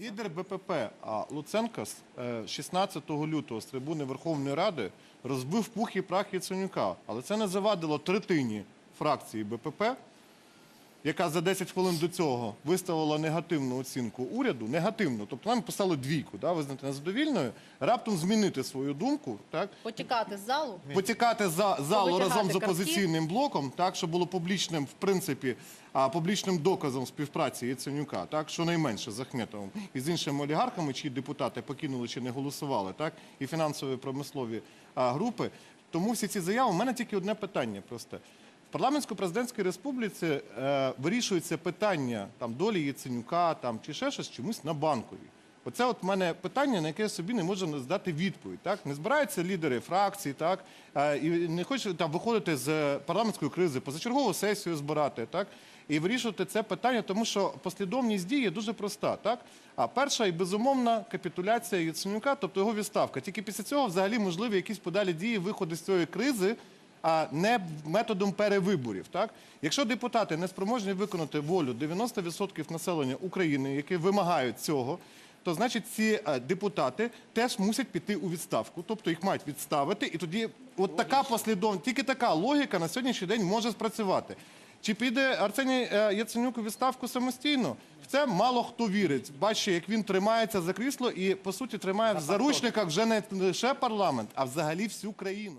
Лідер БПП Луценко е, 16 лютого з трибуни Верховної Ради розбив пух і прах Яценюка. Але це не завадило третині фракції БПП, яка за 10 хвилин до цього виставила негативну оцінку уряду, негативну, тобто нам писали двійку, да, визнати незадовільною, раптом змінити свою думку, так, Потікати з залу. потікати за залу Повитягати разом з картки. опозиційним блоком, так щоб було публічним, в принципі, а, публічним доказом співпраці Яценюка, так щонайменше з Ахметовим і з іншими олігархами, чиї депутати покинули чи не голосували, так і фінансові промислові а, групи. Тому всі ці заяви. У мене тільки одне питання просте. Парламентсько-президентській республіці е, вирішується питання там долі Яценюка там чи ще щось чомусь на банковій. Оце от в мене питання, на яке я собі не можу здати відповідь. Так не збираються лідери фракцій, так е, і не хочуть там виходити з парламентської кризи, позачергову сесію збирати, так і вирішувати це питання, тому що послідовність дії дуже проста. Так а перша і безумовна капітуляція Яценюка, тобто його відставка. Тільки після цього взагалі можливі якісь подалі дії виходи з цієї кризи а не методом перевиборів. Так, якщо депутати не спроможні виконати волю 90% населення України, які вимагають цього. То значить, ці е, депутати теж мусять піти у відставку, тобто їх мають відставити, і тоді от така послідовність, тільки така логіка на сьогоднішній день може спрацювати. Чи піде Арсеній е, Яценюк у відставку самостійно? В це мало хто вірить. Бачить, як він тримається за крісло і по суті тримає в заручниках вже не лише парламент, а взагалі всю країну.